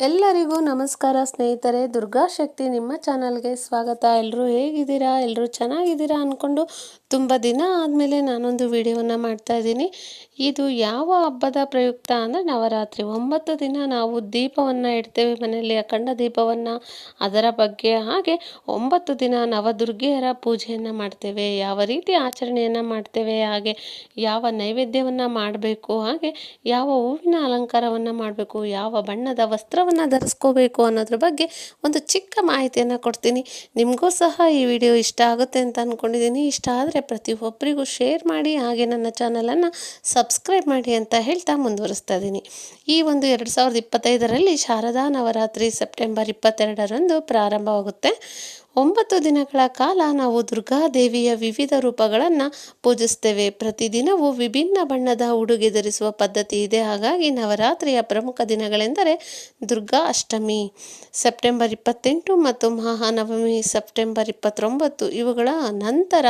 ಎಲ್ಲರಿಗೂ ನಮಸ್ಕಾರ ಸ್ನೇಹಿತರೆ ದುರ್ಗಾಶಕ್ತಿ ನಿಮ್ಮ ಚಾನಲ್ಗೆ ಸ್ವಾಗತ. ಎಲ್ಲರೂ ಹೇಗಿದ್ದೀರಾ? ಎಲ್ಲರೂ ಚೆನ್ನಾಗಿದ್ದೀರಾ? ಅಂದ್ಕೊಂಡು ತುಂಬ ದಿನ ಆದಮೇಲೆ ನಾನೊಂದು ವಿಡಿಯೋವನ್ನು ಮಾಡ್ತಾ ಇದ್ದೀನಿ. ಇದು ಯಾವ ಹಬ್ಬದ ಪ್ರಯುಕ್ತ ಅಂದರೆ ನವರಾತ್ರಿ. ಒಂಬತ್ತು ದಿನ ನಾವು ದೀಪವನ್ನು ಇಡ್ತೇವೆ ಮನೆಯಲ್ಲಿ, ಅಖಂಡ ದೀಪವನ್ನು ಅದರ ಬಗ್ಗೆ. ಹಾಗೆ ಒಂಬತ್ತು ದಿನ ನವದುರ್ಗೆಯರ ಪೂಜೆಯನ್ನು ಮಾಡ್ತೇವೆ. ಯಾವ ರೀತಿ ಆಚರಣೆಯನ್ನು ಮಾಡ್ತೇವೆ, ಹಾಗೆ ಯಾವ ನೈವೇದ್ಯವನ್ನು ಮಾಡಬೇಕು, ಹಾಗೆ ಯಾವ ಹೂವಿನ ಅಲಂಕಾರವನ್ನು ಮಾಡಬೇಕು, ಯಾವ ಬಣ್ಣದ ವಸ್ತ್ರವನ್ನು ಧರಿಸ್ಕೋಬೇಕು ಅನ್ನೋದ್ರ ಬಗ್ಗೆ ಒಂದು ಚಿಕ್ಕ ಮಾಹಿತಿಯನ್ನು ಕೊಡ್ತೀನಿ. ನಿಮಗೂ ಸಹ ಈ ವಿಡಿಯೋ ಇಷ್ಟ ಆಗುತ್ತೆ ಅಂತ ಅಂದ್ಕೊಂಡಿದ್ದೀನಿ ಇಷ್ಟ ಆದರೆ ಪ್ರತಿಯೊಬ್ಬರಿಗೂ ಶೇರ್ ಮಾಡಿ, ಹಾಗೆ ನನ್ನ ಚಾನಲನ್ನು ಸಬ್ಸ್ಕ್ರೈಬ್ ಮಾಡಿ ಅಂತ ಹೇಳ್ತಾ ಮುಂದುವರಿಸ್ತಾ ಇದ್ದೀನಿ ಈ ಒಂದು ಎರಡು ಸಾವಿರದ ಇಪ್ಪತ್ತೈದರಲ್ಲಿ ಶಾರದಾ ನವರಾತ್ರಿ ಸೆಪ್ಟೆಂಬರ್ ಇಪ್ಪತ್ತೆರಡರಂದು ಪ್ರಾರಂಭವಾಗುತ್ತೆ. ಒಂಬತ್ತು ದಿನಗಳ ಕಾಲ ನಾವು ದುರ್ಗಾದೇವಿಯ ವಿವಿಧ ರೂಪಗಳನ್ನು ಪೂಜಿಸ್ತೇವೆ. ಪ್ರತಿದಿನವೂ ವಿಭಿನ್ನ ಬಣ್ಣದ ಉಡುಗೆ ಧರಿಸುವ ಪದ್ಧತಿ ಇದೆ. ಹಾಗಾಗಿ ನವರಾತ್ರಿಯ ಪ್ರಮುಖ ದಿನಗಳೆಂದರೆ ದುರ್ಗಾ ಅಷ್ಟಮಿ, ಸೆಪ್ಟೆಂಬರ್ ಇಪ್ಪತ್ತೆಂಟು ಮತ್ತು ಮಹಾನವಮಿ, ಸೆಪ್ಟೆಂಬರ್ ಇಪ್ಪತ್ತೊಂಬತ್ತು. ಇವುಗಳ ನಂತರ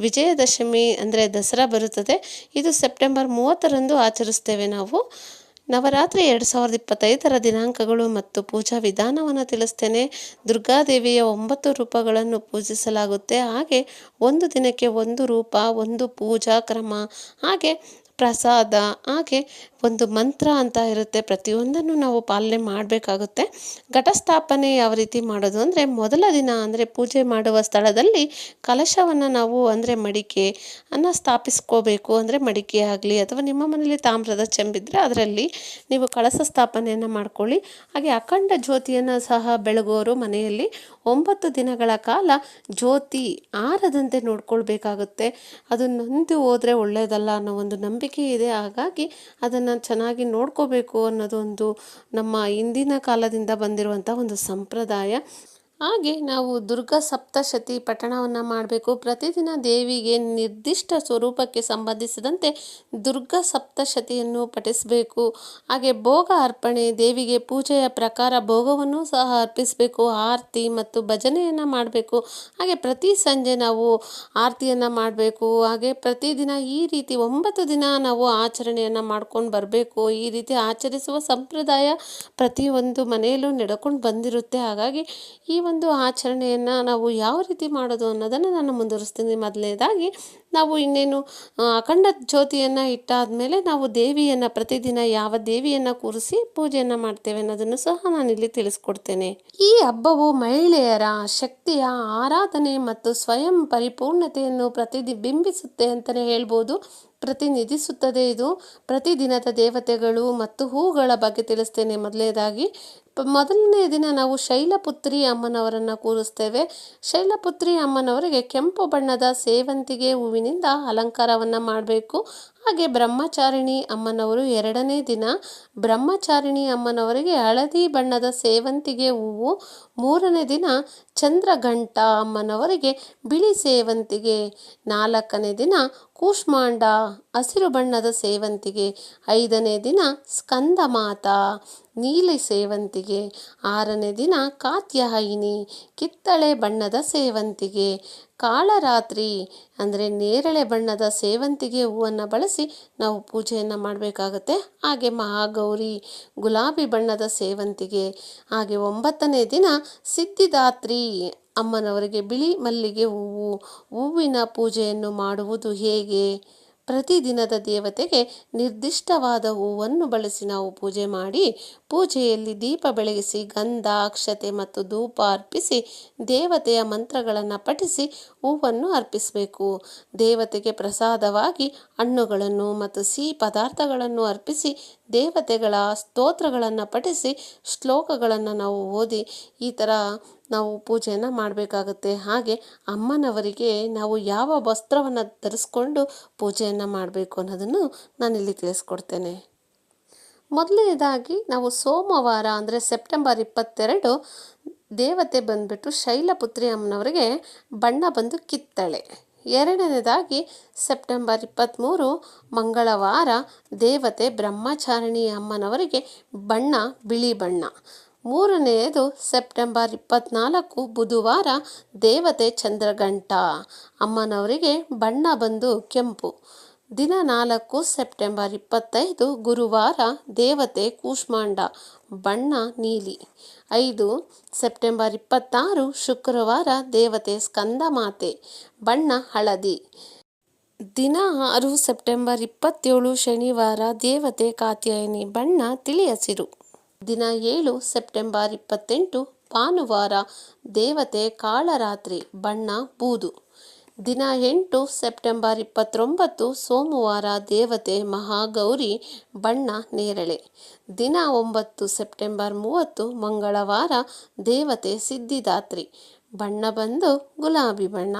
ವಿಜಯದಶಮಿ ಅಂದರೆ ದಸರಾ ಬರುತ್ತದೆ. ಇದು ಸೆಪ್ಟೆಂಬರ್ ಮೂವತ್ತರಂದು ಆಚರಿಸ್ತೇವೆ ನಾವು. ನವರಾತ್ರಿ ಎರಡು ಸಾವಿರದ ಇಪ್ಪತ್ತೈದರ ದಿನಾಂಕಗಳು ಮತ್ತು ಪೂಜಾ ವಿಧಾನವನ್ನು ತಿಳಿಸ್ತೇನೆ. ದುರ್ಗಾದೇವಿಯ ಒಂಬತ್ತು ರೂಪಗಳನ್ನು ಪೂಜಿಸಲಾಗುತ್ತೆ. ಹಾಗೆ ಒಂದು ದಿನಕ್ಕೆ ಒಂದು ರೂಪ, ಒಂದು ಪೂಜಾ ಕ್ರಮ, ಹಾಗೆ ಪ್ರಸಾದ, ಹಾಗೆ ಒಂದು ಮಂತ್ರ ಅಂತ ಇರುತ್ತೆ. ಪ್ರತಿಯೊಂದನ್ನು ನಾವು ಪಾಲನೆ ಮಾಡಬೇಕಾಗುತ್ತೆ. ಘಟಸ್ಥಾಪನೆ ಯಾವ ರೀತಿ ಮಾಡೋದು ಅಂದರೆ ಮೊದಲ ದಿನ ಅಂದರೆ ಪೂಜೆ ಮಾಡುವ ಸ್ಥಳದಲ್ಲಿ ಕಲಶವನ್ನು ನಾವು ಅಂದರೆ ಮಡಿಕೆ ಅನ್ನು ಸ್ಥಾಪಿಸ್ಕೋಬೇಕು. ಅಂದರೆ ಮಡಿಕೆ ಆಗಲಿ ಅಥವಾ ನಿಮ್ಮ ಮನೆಯಲ್ಲಿ ತಾಮ್ರದ ಚೆಂಬಿದ್ರೆ ಅದರಲ್ಲಿ ನೀವು ಕಳಸ ಸ್ಥಾಪನೆಯನ್ನು ಮಾಡ್ಕೊಳ್ಳಿ. ಹಾಗೆ ಅಖಂಡ ಜ್ಯೋತಿಯನ್ನು ಸಹ ಬೆಳಗೋರು ಮನೆಯಲ್ಲಿ ಒಂಬತ್ತು ದಿನಗಳ ಕಾಲ ಜ್ಯೋತಿ ಆರದಂತೆ ನೋಡ್ಕೊಳ್ಬೇಕಾಗುತ್ತೆ. ಅದು ನಂದು ಹೋದರೆ ಒಳ್ಳೆಯದಲ್ಲ ಅನ್ನೋ ಒಂದು ನಂಬಿಕೆ ಇದೆ. ಹಾಗಾಗಿ ಅದನ್ನು ಚೆನ್ನಾಗಿ ನೋಡ್ಕೋಬೇಕು ಅನ್ನೋದೊಂದು ನಮ್ಮ ಹಿಂದಿನ ಕಾಲದಿಂದ ಬಂದಿರುವಂಥ ಒಂದು ಸಂಪ್ರದಾಯ. ಹಾಗೆ ನಾವು ದುರ್ಗಾ ಸಪ್ತಶತಿ ಪಠಣವನ್ನು ಮಾಡಬೇಕು. ಪ್ರತಿದಿನ ದೇವಿಗೆ ನಿರ್ದಿಷ್ಟ ಸ್ವರೂಪಕ್ಕೆ ಸಂಬಂಧಿಸಿದಂತೆ ದುರ್ಗಾ ಸಪ್ತಶತಿಯನ್ನು ಪಠಿಸಬೇಕು. ಹಾಗೆ ಭೋಗ ಅರ್ಪಣೆ, ದೇವಿಗೆ ಪೂಜೆಯ ಪ್ರಕಾರ ಭೋಗವನ್ನು ಸಹ ಅರ್ಪಿಸಬೇಕು. ಆರತಿ ಮತ್ತು ಭಜನೆಯನ್ನು ಮಾಡಬೇಕು. ಹಾಗೆ ಪ್ರತಿ ಸಂಜೆ ನಾವು ಆರತಿಯನ್ನು ಮಾಡಬೇಕು. ಹಾಗೆ ಪ್ರತಿದಿನ ಈ ರೀತಿ ಒಂಬತ್ತು ದಿನ ನಾವು ಆಚರಣೆಯನ್ನು ಮಾಡ್ಕೊಂಡು ಬರಬೇಕು. ಈ ರೀತಿ ಆಚರಿಸುವ ಸಂಪ್ರದಾಯ ಪ್ರತಿಯೊಂದು ಮನೆಯಲ್ಲೂ ನಡ್ಕೊಂಡು ಬಂದಿರುತ್ತೆ. ಹಾಗಾಗಿ ಈ ಒಂದು ಆಚರಣೆಯನ್ನು ನಾವು ಯಾವ ರೀತಿ ಮಾಡೋದು ಅನ್ನೋದನ್ನು ನಾನು ಮುಂದುವರಿಸ್ತೀನಿ. ಮೊದಲನೇದಾಗಿ ನಾವು ಇನ್ನೇನು ಅಖಂಡ ಜ್ಯೋತಿಯನ್ನು ಇಟ್ಟಾದಮೇಲೆ ನಾವು ದೇವಿಯನ್ನು ಪ್ರತಿದಿನ ಯಾವ ದೇವಿಯನ್ನು ಕೂರಿಸಿ ಪೂಜೆಯನ್ನು ಮಾಡ್ತೇವೆ ಅನ್ನೋದನ್ನು ಸಹ ನಾನಿಲ್ಲಿ ತಿಳಿಸ್ಕೊಡ್ತೇನೆ. ಈ ಹಬ್ಬವು ಮಹಿಳೆಯರ ಶಕ್ತಿಯ ಆರಾಧನೆ ಮತ್ತು ಸ್ವಯಂ ಪರಿಪೂರ್ಣತೆಯನ್ನು ಪ್ರತಿಬಿಂಬಿಸುತ್ತೆ ಅಂತಲೇ ಹೇಳ್ಬೋದು. ಪ್ರತಿನಿಧಿಸುತ್ತದೆ ಇದು. ಪ್ರತಿದಿನದ ದೇವತೆಗಳು ಮತ್ತು ಹೂಗಳ ಬಗ್ಗೆ ತಿಳಿಸ್ತೇನೆ. ಮೊದಲನೇದಾಗಿ ಮೊದಲನೇ ದಿನ ನಾವು ಶೈಲಪುತ್ರಿ ಅಮ್ಮನವರನ್ನು ಕೂರಿಸ್ತೇವೆ. ಶೈಲಪುತ್ರಿ ಅಮ್ಮನವರಿಗೆ ಕೆಂಪು ಬಣ್ಣದ ಸೇವಂತಿಗೆ ಹೂವಿನಿಂದ ಅಲಂಕಾರವನ್ನು ಮಾಡಬೇಕು. ಹಾಗೆ ಬ್ರಹ್ಮಚಾರಿಣಿ ಅಮ್ಮನವರು ಎರಡನೇ ದಿನ ಬ್ರಹ್ಮಚಾರಿಣಿ ಅಮ್ಮನವರಿಗೆ ಹಳದಿ ಬಣ್ಣದ ಸೇವಂತಿಗೆ ಹೂವು. ಮೂರನೇ ದಿನ ಚಂದ್ರಘಂಟ ಅಮ್ಮನವರಿಗೆ ಬಿಳಿ ಸೇವಂತಿಗೆ. ನಾಲ್ಕನೇ ದಿನ ಕೂಷ್ಮಾಂಡ ಹಸಿರು ಬಣ್ಣದ ಸೇವಂತಿಗೆ. ಐದನೇ ದಿನ ಸ್ಕಂದಮಾತ ನೀಲಿ ಸೇವಂತಿಗೆ. ಆರನೇ ದಿನ ಕಾತ್ಯಹಾಯಿನಿ ಕಿತ್ತಳೆ ಬಣ್ಣದ ಸೇವಂತಿಗೆ. ಕಾಳರಾತ್ರಿ ಅಂದರೆ ನೇರಳೆ ಬಣ್ಣದ ಸೇವಂತಿಗೆ ಹೂವನ್ನು ಬಳಸಿ ನಾವು ಪೂಜೆಯನ್ನು ಮಾಡಬೇಕಾಗತ್ತೆ. ಹಾಗೆ ಮಹಾಗೌರಿ ಗುಲಾಬಿ ಬಣ್ಣದ ಸೇವಂತಿಗೆ. ಹಾಗೆ ಒಂಬತ್ತನೇ ದಿನ ಸಿದ್ಧಿದಾತ್ರಿ ಅಮ್ಮನವರಿಗೆ ಬಿಳಿ ಮಲ್ಲಿಗೆ ಹೂವು. ಹೂವಿನ ಪೂಜೆಯನ್ನು ಮಾಡುವುದು ಹೇಗೆ? ಪ್ರತಿದಿನದ ದೇವತೆಗೆ ನಿರ್ದಿಷ್ಟವಾದ ಹೂವನ್ನು ಬಳಸಿ ನಾವು ಪೂಜೆ ಮಾಡಿ, ಪೂಜೆಯಲ್ಲಿ ದೀಪ ಬೆಳಗಿಸಿ ಗಂಧ ಅಕ್ಷತೆ ಮತ್ತು ಧೂಪ ಅರ್ಪಿಸಿ, ದೇವತೆಯ ಮಂತ್ರಗಳನ್ನು ಪಠಿಸಿ ಹೂವನ್ನು ಅರ್ಪಿಸಬೇಕು. ದೇವತೆಗೆ ಪ್ರಸಾದವಾಗಿ ಹಣ್ಣುಗಳನ್ನು ಮತ್ತು ಸಿಹಿ ಪದಾರ್ಥಗಳನ್ನು ಅರ್ಪಿಸಿ, ದೇವತೆಗಳ ಸ್ತೋತ್ರಗಳನ್ನು ಪಠಿಸಿ ಶ್ಲೋಕಗಳನ್ನು ನಾವು ಓದಿ, ಈ ಥರ ನಾವು ಪೂಜೆಯನ್ನು ಮಾಡಬೇಕಾಗುತ್ತೆ. ಹಾಗೆ ಅಮ್ಮನವರಿಗೆ ನಾವು ಯಾವ ವಸ್ತ್ರವನ್ನು ಧರಿಸ್ಕೊಂಡು ಪೂಜೆಯನ್ನು ಮಾಡಬೇಕು ಅನ್ನೋದನ್ನು ನಾನಿಲ್ಲಿ ತಿಳಿಸ್ಕೊಡ್ತೇನೆ. ಮೊದಲನೇದಾಗಿ ನಾವು ಸೋಮವಾರ ಅಂದರೆ ಸೆಪ್ಟೆಂಬರ್ ಇಪ್ಪತ್ತೆರಡು ದೇವತೆ ಬಂದ್ಬಿಟ್ಟು ಶೈಲಪುತ್ರಿ ಅಮ್ಮನವರಿಗೆ ಬಣ್ಣ ಬಂದು ಕಿತ್ತಳೆ. ಎರಡನೇದಾಗಿ ಸೆಪ್ಟೆಂಬರ್ ಇಪ್ಪತ್ತ್ಮೂರು ಮಂಗಳವಾರ ದೇವತೆ ಬ್ರಹ್ಮಚಾರಿಣಿ ಅಮ್ಮನವರಿಗೆ ಬಣ್ಣ, ಬಿಳಿ ಬಣ್ಣ. ಮೂರನೆಯದು ಸೆಪ್ಟೆಂಬರ್ ಇಪ್ಪತ್ನಾಲ್ಕು, ಬುಧವಾರ ದೇವತೆ ಚಂದ್ರಗಂಟ. ಅಮ್ಮನವರಿಗೆ ಬಣ್ಣ ಬಂದು ಕೆಂಪು. ದಿನ ನಾಲ್ಕು ಸೆಪ್ಟೆಂಬರ್ ಇಪ್ಪತ್ತೈದು, ಗುರುವಾರ ದೇವತೆ ಕೂಷ್ಮಾಂಡ, ಬಣ್ಣ ನೀಲಿ. ಐದು ಸೆಪ್ಟೆಂಬರ್ ಇಪ್ಪತ್ತಾರು, ಶುಕ್ರವಾರ ದೇವತೆ ಸ್ಕಂದಮಾತೆ ಬಣ್ಣ ಹಳದಿ. ದಿನ ಆರು ಸೆಪ್ಟೆಂಬರ್ ಇಪ್ಪತ್ತೇಳು, ಶನಿವಾರ ದೇವತೆ ಕಾತ್ಯಾಯಿನಿ, ಬಣ್ಣ ತಿಳಿ ಹಸಿರು ದಿನ ಏಳು ಸೆಪ್ಟೆಂಬರ್ ಇಪ್ಪತ್ತೆಂಟು, ಭಾನುವಾರ ದೇವತೆ ಕಾಳರಾತ್ರಿ, ಬಣ್ಣ, ಬೂದು. ದಿನ ಎಂಟು ಸೆಪ್ಟೆಂಬರ್ ಇಪ್ಪತ್ತೊಂಬತ್ತು, ಸೋಮವಾರ ದೇವತೆ ಮಹಾಗೌರಿ, ಬಣ್ಣ, ನೇರಳೆ. ದಿನ ಒಂಬತ್ತು ಸೆಪ್ಟೆಂಬರ್ ಮೂವತ್ತು, ಮಂಗಳವಾರ ದೇವತೆ ಸಿದ್ಧಿದಾತ್ರಿ. ಬಣ್ಣ ಬಂದು ಗುಲಾಬಿ ಬಣ್ಣ.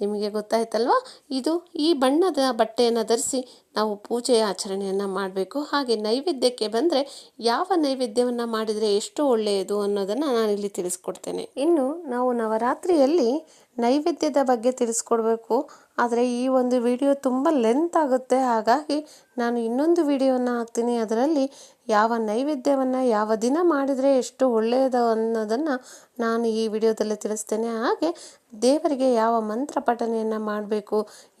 ನಿಮಗೆ ಗೊತ್ತಾಯ್ತಲ್ವಾ? ಇದು ಈ ಬಣ್ಣದ ಬಟ್ಟೆಯನ್ನು ಧರಿಸಿ ನಾವು ಪೂಜೆಯ ಆಚರಣೆಯನ್ನು ಮಾಡಬೇಕು. ಹಾಗೆ ನೈವೇದ್ಯಕ್ಕೆ ಬಂದರೆ ಯಾವ ನೈವೇದ್ಯವನ್ನು ಮಾಡಿದರೆ ಎಷ್ಟು ಒಳ್ಳೆಯದು ಅನ್ನೋದನ್ನು ನಾನಿಲ್ಲಿ ತಿಳಿಸ್ಕೊಡ್ತೇನೆ. ಇನ್ನು ನಾವು ನವರಾತ್ರಿಯಲ್ಲಿ ನೈವೇದ್ಯದ ಬಗ್ಗೆ ತಿಳಿಸ್ಕೊಡ್ಬೇಕು. ಆದರೆ ಈ ಒಂದು ವಿಡಿಯೋ ತುಂಬ ಲೆಂತ್ ಆಗುತ್ತೆ. ಹಾಗಾಗಿ ನಾನು ಇನ್ನೊಂದು ವಿಡಿಯೋವನ್ನು ಹಾಕ್ತೀನಿ. ಅದರಲ್ಲಿ ಯಾವ ನೈವೇದ್ಯವನ್ನು, ಯಾವ ದಿನ ಮಾಡಿದರೆ ಎಷ್ಟು ಒಳ್ಳೆಯದು ಅನ್ನೋದನ್ನು ನಾನು ಈ ವಿಡಿಯೋದಲ್ಲಿ ತಿಳಿಸ್ತೇನೆ. ಹಾಗೆ ದೇವರಿಗೆ ಯಾವ ಮಂತ್ರ ಪಠನೆಯನ್ನು ಮಾಡಬೇಕು.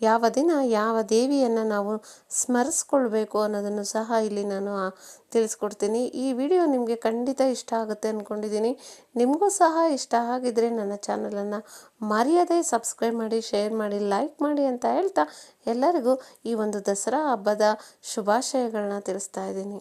ಯಾವ ದಿನ ಯಾವ ದೇವಿಯನ್ನು ನಾವು ಸ್ಮರಿಸ್ಕೊಳ್ಬೇಕು ಅನ್ನೋದನ್ನು ಸಹ ಇಲ್ಲಿ ನಾನು ತಿಳಿಸ್ಕೊಡ್ತೀನಿ. ಈ ವಿಡಿಯೋ ನಿಮಗೆ ಖಂಡಿತ ಇಷ್ಟ ಆಗುತ್ತೆ ಅಂದ್ಕೊಂಡಿದ್ದೀನಿ ನಿಮಗೂ ಸಹ ಇಷ್ಟ ಆಗಿದ್ದರೆ ನನ್ನ ಚಾನಲನ್ನು ಮರ್ಯಾದೆ ಸಬ್ಸ್ಕ್ರೈಬ್ ಮಾಡಿ, ಶೇರ್ ಮಾಡಿ, ಲೈಕ್ ಮಾಡಿ ಅಂತ ಹೇಳ್ತಾ ಎಲ್ಲರಿಗೂ ಈ ಒಂದು ದಸರಾ ಹಬ್ಬದ ಶುಭಾಶಯಗಳನ್ನ ತಿಳಿಸ್ತಾ ಇದ್ದೀನಿ.